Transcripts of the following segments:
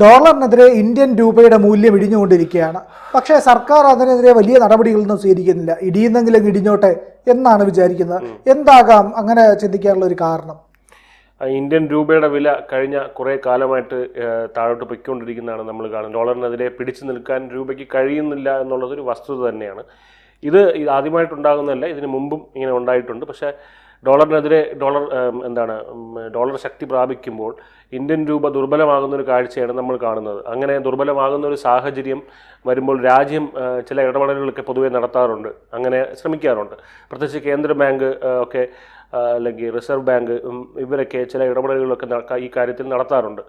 ഡോളറിനെതിരെ Indian രൂപയുടെ മൂല്യം ഇടിഞ്ഞുകൊണ്ടിരിക്കുകയാണ്. പക്ഷേ സർക്കാർ അതിനെതിരെ വലിയ നടപടികളൊന്നും സ്വീകരിക്കുന്നില്ല. ഇടിയുന്നെങ്കിലും ഇടിഞ്ഞോട്ടെ എന്നാണ് വിചാരിക്കുന്നത്. എന്താകാം? അങ്ങനെ ചിന്തിക്കാനുള്ള ഒരു കാരണം. ഇന്ത്യൻ രൂപയുടെ വില കഴിഞ്ഞ കുറേ കാലമായിട്ട് താഴോട്ട് പൊയ്ക്കൊണ്ടിരിക്കുന്നതാണ് നമ്മൾ കാണുന്നത്. ഡോളറിനെതിരെ പിടിച്ചു നിൽക്കാൻ രൂപയ്ക്ക് കഴിയുന്നില്ല എന്നുള്ളതൊരു വസ്തുത തന്നെയാണ്. ഇത് ഇത് ആദ്യമായിട്ടുണ്ടാകുന്നതല്ല ഇതിന് മുമ്പും ഇങ്ങനെ ഉണ്ടായിട്ടുണ്ട്. പക്ഷേ ഡോളറിനെതിരെ ഡോളർ എന്താണ് ഡോളർ ശക്തി പ്രാപിക്കുമ്പോൾ ഇന്ത്യൻ രൂപ ദുർബലമാകുന്ന ഒരു കാഴ്ചയാണ് നമ്മൾ കാണുന്നത്. അങ്ങനെ ദുർബലമാകുന്ന ഒരു സാഹചര്യം വരുമ്പോൾ രാജ്യം ചില ഇടപെടലുകളൊക്കെ പൊതുവെ നടത്താറുണ്ട്. അങ്ങനെ ശ്രമിക്കാറുണ്ട്. പ്രത്യേകിച്ച് കേന്ദ്ര ബാങ്ക് ഒക്കെ അല്ലെങ്കിൽ റിസർവ് ബാങ്ക് ഇവരൊക്കെ ചില ഇടപെടലുകളൊക്കെ ഈ കാര്യത്തിൽ നടത്താറുണ്ട്.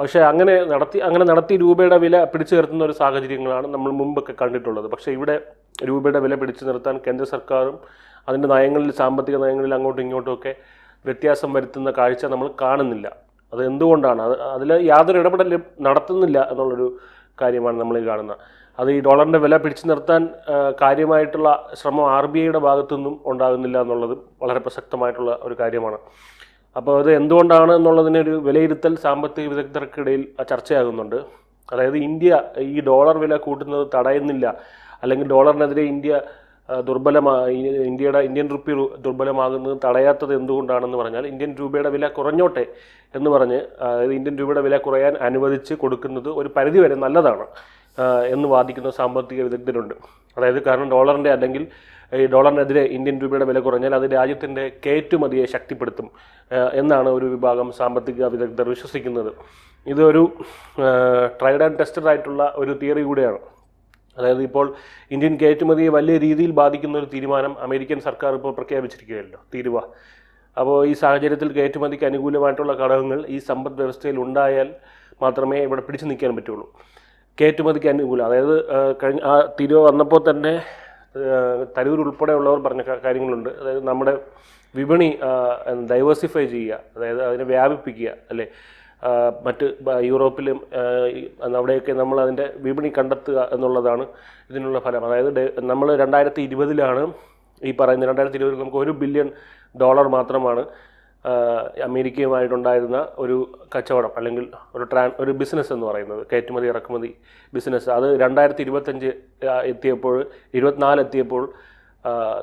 പക്ഷേ അങ്ങനെ നടത്തി അങ്ങനെ നടത്തി രൂപയുടെ വില പിടിച്ചു നിർത്തുന്ന ഒരു സാഹചര്യങ്ങളാണ് നമ്മൾ മുമ്പൊക്കെ കണ്ടിട്ടുള്ളത്. പക്ഷേ ഇവിടെ രൂപയുടെ വില പിടിച്ചു നിർത്താൻ കേന്ദ്ര സർക്കാരും അതിന്റെ നയങ്ങളിൽ സാമ്പത്തിക നയങ്ങളിൽ അങ്ങോട്ടും ഇങ്ങോട്ടും ഒക്കെ വ്യത്യാസം വരുത്തുന്ന കാഴ്ച നമ്മൾ കാണുന്നില്ല. അത് എന്തുകൊണ്ടാണ്? അത് അതിൽ യാതൊരു ഇടപെടലും നടത്തുന്നില്ല എന്നുള്ളൊരു കാര്യമാണ് നമ്മൾ കാണുന്നത്. അത് ഈ ഡോളറിന്റെ വില പിടിച്ചു നിർത്താൻ കാര്യമായിട്ടുള്ള ശ്രമം ആർ ബി ഐയുടെ ഭാഗത്തുനിന്നും ഉണ്ടാകുന്നില്ല എന്നുള്ളത് വളരെ പ്രസക്തമായിട്ടുള്ള ഒരു കാര്യമാണ്. അപ്പോൾ അത് എന്തുകൊണ്ടാണ് എന്നുള്ളതിനൊരു വിലയിരുത്തൽ സാമ്പത്തിക വിദഗ്ധർക്കിടയിൽ ചർച്ചയാകുന്നുണ്ട്. അതായത് ഇന്ത്യ ഈ ഡോളർ വില കൂട്ടുന്നത് തടയുന്നില്ല. അല്ലെങ്കിൽ ഡോളറിനെതിരെ ഇന്ത്യ ആ, ദുർബലമാ ഈ- ഇന്ത്യയുടെ ഇന്ത്യൻ റുപ്പി ദുർബലമാകുന്നത് തടയാത്തത് എന്തുകൊണ്ടാണെന്ന് പറഞ്ഞാൽ ഇന്ത്യൻ രൂപയുടെ വില കുറഞ്ഞോട്ടെ എന്ന് പറഞ്ഞ് അതായത് ഇന്ത്യൻ രൂപയുടെ വില കുറയാൻ അനുവദിച്ച് കൊടുക്കുന്നത് ഒരു പരിധിവരെ നല്ലതാണ് എന്ന് വാദിക്കുന്ന സാമ്പത്തിക വിദഗ്ധരുണ്ട്. അതായത് കാരണം ഡോളറിന്റെ അല്ലെങ്കിൽ ഈ ഡോളറിനെതിരെ ഇന്ത്യൻ രൂപയുടെ വില കുറഞ്ഞാൽ അത് രാജ്യത്തിന്റെ കയറ്റുമതിയെ ശക്തിപ്പെടുത്തും എന്നാണ് ഒരു വിഭാഗം സാമ്പത്തിക വിദഗ്ധർ വിശ്വസിക്കുന്നത്. ഇതൊരു ട്രൈഡ് ആൻഡ് ടെസ്റ്റഡ് ആയിട്ടുള്ള ഒരു തിയറി കൂടെയാണ്. അതായത് ഇപ്പോൾ ഇന്ത്യൻ കയറ്റുമതിയെ വലിയ രീതിയിൽ ബാധിക്കുന്ന ഒരു തീരുമാനം അമേരിക്കൻ സർക്കാർ ഇപ്പോൾ പ്രഖ്യാപിച്ചിരിക്കുകയല്ലോ തീരുവ. അപ്പോൾ ഈ സാഹചര്യത്തിൽ കയറ്റുമതിക്ക് അനുകൂലമായിട്ടുള്ള ഘടകങ്ങൾ ഈ സമ്പദ് വ്യവസ്ഥയിൽ ഉണ്ടായാൽ മാത്രമേ ഇവിടെ പിടിച്ചു നിൽക്കാൻ പറ്റുള്ളൂ. കയറ്റുമതിക്ക് അനുകൂലം അതായത് കഴിഞ്ഞ ആ തീരുവ വന്നപ്പോൾ തന്നെ തരൂർ ഉൾപ്പെടെയുള്ളവർ പറഞ്ഞ കാര്യങ്ങളുണ്ട്. അതായത് നമ്മുടെ വിപണി ഡൈവേഴ്സിഫൈ ചെയ്യുക അതായത് അതിനെ വ്യാപിപ്പിക്കുക അല്ലേ? മറ്റ് യൂറോപ്പിലും അവിടെയൊക്കെ നമ്മൾ അതിന്റെ വിപണി കണ്ടെത്തുക എന്നുള്ളതാണ് ഇതിനുള്ള ഫലം. അതായത് നമ്മൾ രണ്ടായിരത്തി ഇരുപതിലാണ് ഈ പറയുന്ന രണ്ടായിരത്തി ഇരുപതിൽ നമുക്ക് ഒരു ബില്യൺ ഡോളർ മാത്രമാണ് അമേരിക്കയുമായിട്ടുണ്ടായിരുന്ന ഒരു കച്ചവടം അല്ലെങ്കിൽ ഒരു ട്രാൻ ഒരു ബിസിനസ് എന്ന് പറയുന്നത് കയറ്റുമതി ഇറക്കുമതി ബിസിനസ്. അത് രണ്ടായിരത്തി ഇരുപത്തഞ്ച് എത്തിയപ്പോൾ ഇരുപത്തിനാല് എത്തിയപ്പോൾ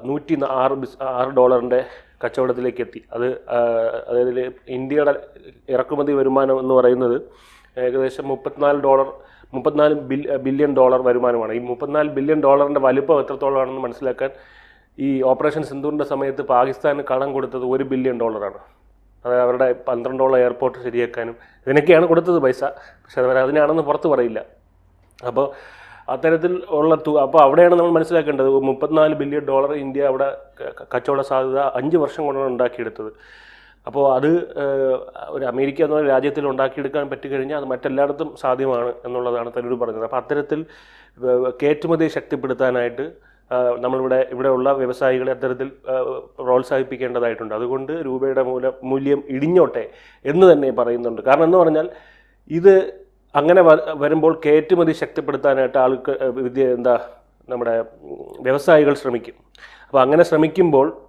നൂറ്റി ആറ് ബിസ് ആറ് ഡോളറിന്റെ കച്ചവടത്തിലേക്ക് എത്തി അത് അതായത് ഇന്ത്യയുടെ ഇറക്കുമതി വരുമാനം എന്ന് പറയുന്നത് ഏകദേശം മുപ്പത്തിനാല് ഡോളർ മുപ്പത്തിനാല് ബില്യൺ ഡോളർ വരുമാനമാണ്. ഈ മുപ്പത്തിനാല് ബില്യൺ ഡോളറിന്റെ വലുപ്പം എത്രത്തോളമാണെന്ന് മനസ്സിലാക്കാൻ ഈ ഓപ്പറേഷൻ സിന്ധുവിന്റെ സമയത്ത് പാകിസ്ഥാന് കടം കൊടുത്തത് ഒരു ബില്യൺ ഡോളറാണ്. അതായത് അവരുടെ പന്ത്രണ്ടോളം എയർപോർട്ട് ശരിയാക്കാനും ഇതിനൊക്കെയാണ് കൊടുത്തത് പൈസ. പക്ഷെ അവർ അതിനാണെന്ന് പുറത്ത് പറയില്ല. അപ്പോൾ അത്തരത്തിൽ ഉള്ള തുക അപ്പോൾ അവിടെയാണ് നമ്മൾ മനസ്സിലാക്കേണ്ടത് മുപ്പത്തിനാല് ബില്യൺ ഡോളർ ഇന്ത്യ അവിടെ കച്ചവട സാധ്യത അഞ്ച് വർഷം കൊണ്ടാണ് ഉണ്ടാക്കിയെടുത്തത്. അപ്പോൾ അത് ഒരു അമേരിക്ക എന്ന രാജ്യത്തിൽ ഉണ്ടാക്കിയെടുക്കാൻ പറ്റിക്കഴിഞ്ഞാൽ അത് മറ്റെല്ലായിടത്തും സാധ്യമാണ് എന്നുള്ളതാണ് തരൂർ പറഞ്ഞത്. അപ്പോൾ അത്തരത്തിൽ കയറ്റുമതി ശക്തിപ്പെടുത്താനായിട്ട് നമ്മളിവിടെ ഇവിടെയുള്ള വ്യവസായികളെ അത്തരത്തിൽ പ്രോത്സാഹിപ്പിക്കേണ്ടതായിട്ടുണ്ട്. അതുകൊണ്ട് രൂപയുടെ മൂല മൂല്യം ഇടിഞ്ഞോട്ടെ എന്ന് തന്നെ പറയുന്നുണ്ട്. കാരണം എന്ന് പറഞ്ഞാൽ ഇത് അങ്ങനെ വരുമ്പോൾ കയറ്റുമതി ശക്തിപ്പെടുത്താനായിട്ട് ആൾക്ക് വിദ്യ എന്താ നമ്മുടെ വ്യവസായികൾ ശ്രമിക്കും. അപ്പോൾ അങ്ങനെ ശ്രമിക്കുമ്പോൾ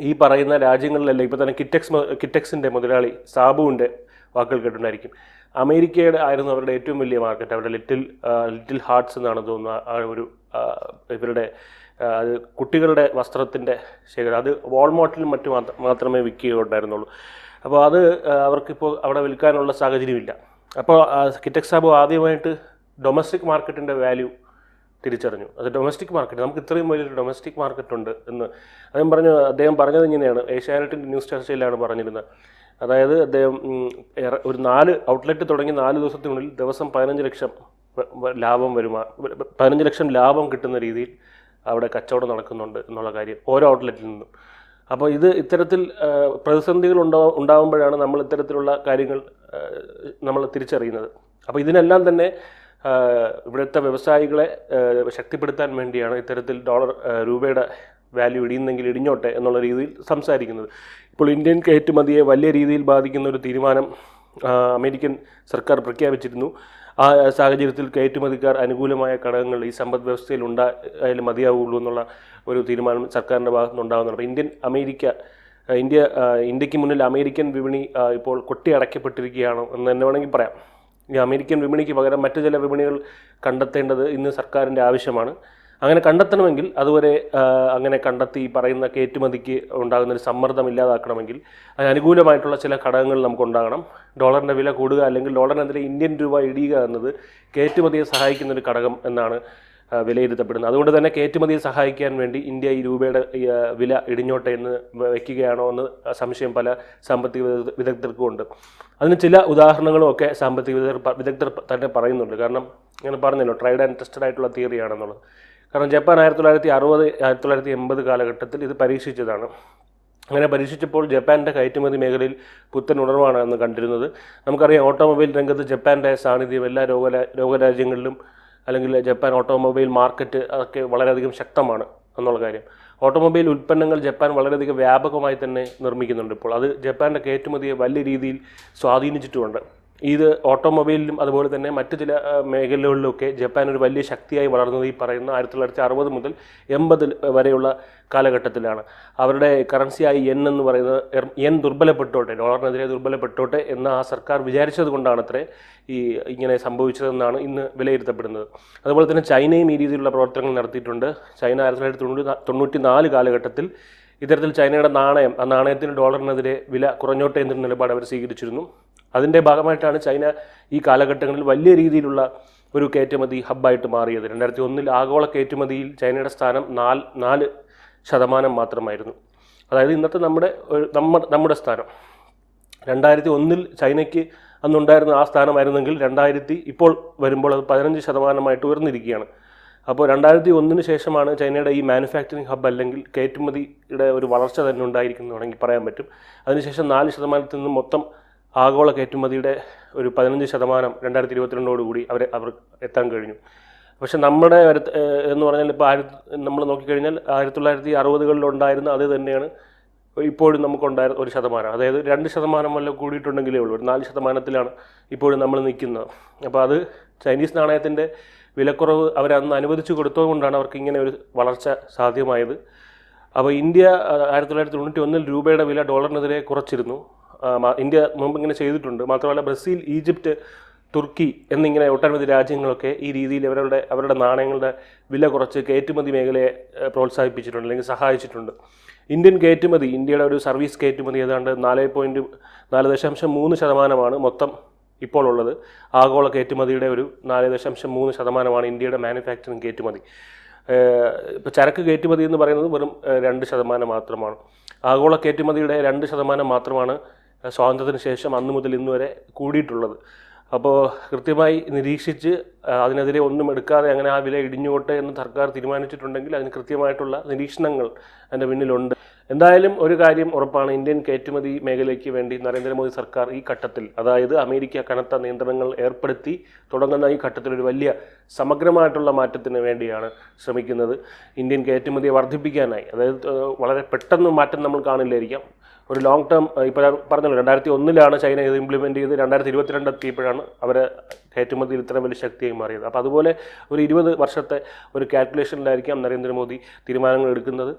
ഈ പറയുന്ന രാജ്യങ്ങളിലല്ല ഇപ്പോൾ തന്നെ കിറ്റക്സ് കിറ്റക്സിന്റെ മുതലാളി സാബുവിന്റെ വാക്കുകൾ കേട്ടിട്ടുണ്ടായിരിക്കും. അമേരിക്കയുടെ ആയിരുന്നു അവരുടെ ഏറ്റവും വലിയ മാർക്കറ്റ്. അവരുടെ ലിറ്റിൽ ലിറ്റിൽ ഹാർട്സ് എന്നാണ് തോന്നുന്നത് ആ- ഒരു ഇവരുടെ കുട്ടികളുടെ വസ്ത്രത്തിന്റെ ശേഖരം. അത് വാൾമാർട്ടിലും മറ്റു മാത്രമേ വിൽക്കുകയുണ്ടായിരുന്നുള്ളൂ. അപ്പോൾ അത് അവർക്കിപ്പോൾ അവിടെ വിൽക്കാനുള്ള സാഹചര്യമില്ല. അപ്പോൾ കിറ്റക് സാബു ആദ്യമായിട്ട് ഡൊമസ്റ്റിക് മാർക്കറ്റിന്റെ വാല്യൂ തിരിച്ചറിഞ്ഞു. അത് ഡൊമസ്റ്റിക് മാർക്കറ്റ് നമുക്ക് ഇത്രയും വലിയൊരു ഡൊമസ്റ്റിക് മാർക്കറ്റ് ഉണ്ട് എന്ന് അദ്ദേഹം പറഞ്ഞു അദ്ദേഹം പറഞ്ഞത് ഇങ്ങനെയാണ്. ഏഷ്യാനെറ്റിന്റെ ന്യൂസ് ചർച്ചയിലാണ് പറഞ്ഞിരുന്നത്. അതായത് അദ്ദേഹം ഒരു നാല് ഔട്ട്ലെറ്റ് തുടങ്ങി നാല് ദിവസത്തിനുള്ളിൽ ദിവസം പതിനഞ്ച് ലക്ഷം ലാഭം വരുമാ പതിനഞ്ച് ലക്ഷം ലാഭം കിട്ടുന്ന രീതിയിൽ അവിടെ കച്ചവടം നടക്കുന്നുണ്ട് എന്നുള്ള കാര്യം ഓരോ ഔട്ട്ലെറ്റിൽ നിന്നും. അപ്പോൾ ഇത് ഇത്തരത്തിൽ പ്രതിസന്ധികൾ ഉണ്ടാ ഉണ്ടാകുമ്പോഴാണ് നമ്മൾ ഇത്തരത്തിലുള്ള കാര്യങ്ങൾ നമ്മൾ തിരിച്ചറിയുന്നത്. അപ്പോൾ ഇതിനെല്ലാം തന്നെ ഇവിടുത്തെ വ്യവസായികളെ ശക്തിപ്പെടുത്താൻ വേണ്ടിയാണ് ഇത്തരത്തിൽ ഡോളർ രൂപയുടെ വാല്യൂ ഇടിയുന്നെങ്കിൽ ഇടിഞ്ഞോട്ടെ എന്നുള്ള രീതിയിൽ സംസാരിക്കുന്നത്. ഇപ്പോൾ ഇന്ത്യൻ കയറ്റുമതിയെ വലിയ രീതിയിൽ ബാധിക്കുന്ന ഒരു തീരുമാനം അമേരിക്കൻ സർക്കാർ പ്രഖ്യാപിച്ചിരുന്നു. ആ സാഹചര്യത്തിൽ കയറ്റുമതിക്കാർ അനുകൂലമായ ഘടകങ്ങൾ ഈ സമ്പദ് വ്യവസ്ഥയിൽ ഉണ്ടായാലും മതിയാവുള്ളൂ എന്നുള്ള ഒരു തീരുമാനം സർക്കാരിന്റെ ഭാഗത്തുനിന്നുണ്ടാകുന്നുണ്ട് അപ്പോൾ ഇന്ത്യൻ അമേരിക്ക ഇന്ത്യ ഇന്ത്യയ്ക്ക് മുന്നിൽ അമേരിക്കൻ വിപണി ഇപ്പോൾ കൊട്ടി അടയ്ക്കപ്പെട്ടിരിക്കുകയാണ് എന്ന് തന്നെ വേണമെങ്കിൽ പറയാം. ഈ അമേരിക്കൻ വിപണിക്ക് പകരം മറ്റു ചില വിപണികൾ കണ്ടെത്തേണ്ടത് ഇന്ന് സർക്കാരിന്റെ ആവശ്യമാണ്. അങ്ങനെ കണ്ടെത്തണമെങ്കിൽ അതുവരെ അങ്ങനെ കണ്ടെത്തി പറയുന്ന കയറ്റുമതിക്ക് ഉണ്ടാകുന്ന ഒരു സമ്മർദ്ദം ഇല്ലാതാക്കണമെങ്കിൽ അതിന് അനുകൂലമായിട്ടുള്ള ചില ഘടകങ്ങൾ നമുക്ക് ഉണ്ടാകണം. ഡോളറിന്റെ വില കൂടുക അല്ലെങ്കിൽ ഡോളറിനെതിരെ ഇന്ത്യൻ രൂപ ഇടിയുക എന്നത് കയറ്റുമതിയെ സഹായിക്കുന്ന ഒരു ഘടകം എന്നാണ് വിലയിരുത്തപ്പെടുന്നത്. അതുകൊണ്ട് തന്നെ കയറ്റുമതിയെ സഹായിക്കാൻ വേണ്ടി ഇന്ത്യ ഈ രൂപയുടെ വില ഇടിഞ്ഞോട്ടെ എന്ന് വയ്ക്കുകയാണോ എന്ന് സംശയം പല സാമ്പത്തിക വിദഗ്ധ- വിദഗ്ധർക്കും ഉണ്ട്. അതിന് ചില ഉദാഹരണങ്ങളും ഒക്കെ സാമ്പത്തിക വിദഗ്ധർ വിദഗ്ധർ തന്നെ പറയുന്നുണ്ട്. കാരണം ഞാൻ പറഞ്ഞല്ലോ ട്രൈഡ് ആൻഡ് ടെസ്റ്റഡ് ആയിട്ടുള്ള തിയറിയാണെന്നുള്ളത് കാരണം ജപ്പാൻ ആയിരത്തി തൊള്ളായിരത്തി അറുപത് ആയിരത്തി തൊള്ളായിരത്തി എൺപത് കാലഘട്ടത്തിൽ ഇത് പരീക്ഷിച്ചതാണ്. അങ്ങനെ പരീക്ഷിച്ചപ്പോൾ ജപ്പാന്റെ കയറ്റുമതി മേഖലയിൽ പുത്തൻ ഉണർവാണ് എന്ന് കണ്ടിരുന്നത്. നമുക്കറിയാം ഓട്ടോമൊബൈൽ രംഗത്ത് ജപ്പാന്റെ സാന്നിധ്യം എല്ലാ ലോക ലോകരാജ്യങ്ങളിലും അല്ലെങ്കിൽ ജപ്പാൻ ഓട്ടോമൊബൈൽ മാർക്കറ്റ് അതൊക്കെ വളരെയധികം ശക്തമാണ് എന്നുള്ള കാര്യം. ഓട്ടോമൊബൈൽ ഉൽപ്പന്നങ്ങൾ ജപ്പാൻ വളരെയധികം വ്യാപകമായി തന്നെ നിർമ്മിക്കുന്നുണ്ട് ഇപ്പോൾ. അത് ജപ്പാന്റെ കയറ്റുമതിയെ വലിയ രീതിയിൽ സ്വാധീനിച്ചിട്ടുമുണ്ട്. ഇത് ഓട്ടോമൊബൈലിലും അതുപോലെ തന്നെ മറ്റു ചില മേഖലകളിലൊക്കെ ജപ്പാൻ ഒരു വലിയ ശക്തിയായി വളർന്നത് ഈ പറയുന്ന ആയിരത്തി തൊള്ളായിരത്തി അറുപത് മുതൽ എൺപത് വരെയുള്ള കാലഘട്ടത്തിലാണ്. അവരുടെ കറൻസിയായി എൻ എന്ന് പറയുന്നത് എൻ ദുർബലപ്പെട്ടോട്ടെ ഡോളറിനെതിരെ ദുർബലപ്പെട്ടോട്ടെ എന്ന് ആ സർക്കാർ വിചാരിച്ചത് കൊണ്ടാണ് അത്രേ ഈ ഇങ്ങനെ സംഭവിച്ചതെന്നാണ് ഇന്ന് വിലയിരുത്തപ്പെടുന്നത്. അതുപോലെ തന്നെ ചൈനയും ഈ രീതിയിലുള്ള പ്രവർത്തനങ്ങൾ നടത്തിയിട്ടുണ്ട്. ചൈന ആയിരത്തി തൊള്ളായിരത്തി തൊണ്ണൂറ്റി നാല് കാലഘട്ടത്തിൽ ഇത്തരത്തിൽ ചൈനയുടെ നാണയം ആ നാണയത്തിന് ഡോളറിനെതിരെ വില കുറഞ്ഞോട്ടെ എന്നൊരു നിലപാട് അവർ സ്വീകരിച്ചിരുന്നു. അതിന്റെ ഭാഗമായിട്ടാണ് ചൈന ഈ കാലഘട്ടങ്ങളിൽ വലിയ രീതിയിലുള്ള ഒരു കയറ്റുമതി ഹബ്ബായിട്ട് മാറിയത്. രണ്ടായിരത്തി ഒന്നിൽ ആഗോള കയറ്റുമതിയിൽ ചൈനയുടെ സ്ഥാനം നാല് നാല് ശതമാനം മാത്രമായിരുന്നു. അതായത് ഇന്നത്തെ നമ്മുടെ നമ്മുടെ സ്ഥാനം. രണ്ടായിരത്തി ഒന്നിൽ ചൈനയ്ക്ക് അന്നുണ്ടായിരുന്ന ആ സ്ഥാനമായിരുന്നെങ്കിൽ രണ്ടായിരത്തി ഇപ്പോൾ വരുമ്പോൾ അത് പതിനഞ്ച് ശതമാനമായിട്ട് ഉയർന്നിരിക്കുകയാണ്. അപ്പോൾ രണ്ടായിരത്തി ഒന്നിന് ശേഷമാണ് ചൈനയുടെ ഈ മാനുഫാക്ചറിങ് ഹബ്ബ് അല്ലെങ്കിൽ കയറ്റുമതിയുടെ ഒരു വളർച്ച തന്നെ ഉണ്ടായിരിക്കുന്നു വേണമെങ്കിൽ പറയാൻ പറ്റും. അതിനുശേഷം നാല് ശതമാനത്തിൽ നിന്ന് മൊത്തം ആഗോള കയറ്റുമതിയുടെ ഒരു പതിനഞ്ച് ശതമാനം രണ്ടായിരത്തി ഇരുപത്തിരണ്ടോടുകൂടി അവർ അവർ എത്താൻ കഴിഞ്ഞു. പക്ഷെ നമ്മുടെ എന്ന് പറഞ്ഞാൽ ഇപ്പോൾ ആയിരത്തി നമ്മൾ നോക്കിക്കഴിഞ്ഞാൽ ആയിരത്തി തൊള്ളായിരത്തി അറുപതുകളിലുണ്ടായിരുന്ന അത് തന്നെയാണ് ഇപ്പോഴും നമുക്കുണ്ടായിരുന്ന ഒരു ശതമാനം. അതായത് രണ്ട് ശതമാനം വല്ല കൂടിയിട്ടുണ്ടെങ്കിലേ ഉള്ളൂ. ഒരു നാല് ശതമാനത്തിലാണ് ഇപ്പോഴും നമ്മൾ നിൽക്കുന്നത്. അപ്പോൾ അത് ചൈനീസ് നാണയത്തിന്റെ വിലക്കുറവ് അവർ അന്ന് അനുവദിച്ചു കൊടുത്തതുകൊണ്ടാണ് അവർക്ക് ഇങ്ങനെ ഒരു വളർച്ച സാധ്യമായത്. അപ്പോൾ ഇന്ത്യ ആയിരത്തി തൊള്ളായിരത്തി തൊണ്ണൂറ്റി ഒന്നിൽ രൂപയുടെ വില ഡോളറിനെതിരെ കുറച്ചിരുന്നു. ഇന്ത്യ മുമ്പ് ഇങ്ങനെ ചെയ്തിട്ടുണ്ട്. മാത്രമല്ല ബ്രസീൽ ഈജിപ്റ്റ് തുർക്കി എന്നിങ്ങനെ ഒട്ടനവധി രാജ്യങ്ങളൊക്കെ ഈ രീതിയിൽ അവരുടെ അവരുടെ നാണയങ്ങളുടെ വില കുറച്ച് കയറ്റുമതി മേഖലയെ പ്രോത്സാഹിപ്പിച്ചിട്ടുണ്ട് അല്ലെങ്കിൽ സഹായിച്ചിട്ടുണ്ട്. ഇന്ത്യൻ കയറ്റുമതി ഇന്ത്യയുടെ ഒരു സർവീസ് കയറ്റുമതി ഏതാണ്ട് നാല് പോയിന്റ് നാല് ദശാംശം മൂന്ന് ശതമാനമാണ് മൊത്തം ഇപ്പോൾ ഉള്ളത്. ആഗോള കയറ്റുമതിയുടെ ഒരു നാല് ദശാംശം മൂന്ന് ശതമാനമാണ് ഇന്ത്യയുടെ മാനുഫാക്ചറിങ് കയറ്റുമതി. ഇപ്പോൾ ചരക്ക് കയറ്റുമതി എന്ന് പറയുന്നത് വെറും രണ്ട് ശതമാനം മാത്രമാണ്. ആഗോള കയറ്റുമതിയുടെ രണ്ട് ശതമാനം മാത്രമാണ് സ്വാതന്ത്ര്യത്തിന് ശേഷം അന്ന് മുതൽ ഇന്ന് വരെ കൂടിയിട്ടുള്ളത്. അപ്പോൾ കൃത്യമായി നിരീക്ഷിച്ച് അതിനെതിരെ ഒന്നും എടുക്കാതെ അങ്ങനെ ആ വില ഇടിഞ്ഞോട്ടെ എന്ന് സർക്കാർ തീരുമാനിച്ചിട്ടുണ്ടെങ്കിൽ അതിന് കൃത്യമായിട്ടുള്ള നിരീക്ഷണങ്ങൾ അതിന്റെ പിന്നിലുണ്ട്. എന്തായാലും ഒരു കാര്യം ഉറപ്പാണ് ഇന്ത്യൻ കയറ്റുമതി മേഖലയ്ക്ക് വേണ്ടി നരേന്ദ്രമോദി സർക്കാർ ഈ ഘട്ടത്തിൽ അതായത് അമേരിക്ക കനത്ത നിയന്ത്രണങ്ങൾ ഏർപ്പെടുത്തി തുടങ്ങുന്ന ഈ ഘട്ടത്തിൽ ഒരു വലിയ സമഗ്രമായിട്ടുള്ള മാറ്റത്തിന് വേണ്ടിയാണ് ശ്രമിക്കുന്നത്. ഇന്ത്യൻ കയറ്റുമതിയെ വർദ്ധിപ്പിക്കാനായി അതായത് വളരെ പെട്ടെന്ന് മാറ്റം നമ്മൾ കാണില്ലായിരിക്കാം. ഒരു ലോങ് ടേം ഇപ്പോൾ പറഞ്ഞല്ലോ രണ്ടായിരത്തി ഒന്നിലാണ് ചൈന ഇത് ഇംപ്ലിമെന്റ് ചെയ്ത് രണ്ടായിരത്തി ഇരുപത്തിരണ്ട് എത്തിയപ്പോഴാണ് അവർ കയറ്റുമതിയിൽ ഇത്ര വലിയ ശക്തിയായി മാറിയത്. അപ്പോൾ അതുപോലെ ഒരു ഇരുപത് വർഷത്തെ ഒരു കാൽക്കുലേഷനിലായിരിക്കാം നരേന്ദ്രമോദി തീരുമാനങ്ങൾ എടുക്കുന്നത്.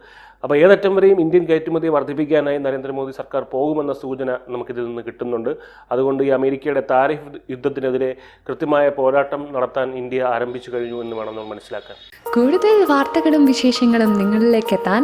അപ്പോൾ ഏതറ്റം വരെയും ഇന്ത്യൻ കയറ്റുമതിയെ വർദ്ധിപ്പിക്കാനായി നരേന്ദ്രമോദി സർക്കാർ പോകുമെന്ന സൂചന നമുക്കിതിൽ നിന്ന് കിട്ടുന്നുണ്ട്. അതുകൊണ്ട് ഈ അമേരിക്കയുടെ താരിഫ് യുദ്ധത്തിനെതിരെ കൃത്യമായ പോരാട്ടം നടത്താൻ ഇന്ത്യ ആരംഭിച്ചു കഴിഞ്ഞു എന്ന് വേണം നമ്മൾ മനസ്സിലാക്കാൻ. കൂടുതൽ വാർത്തകളും വിശേഷങ്ങളും നിങ്ങളിലേക്ക് എത്താൻ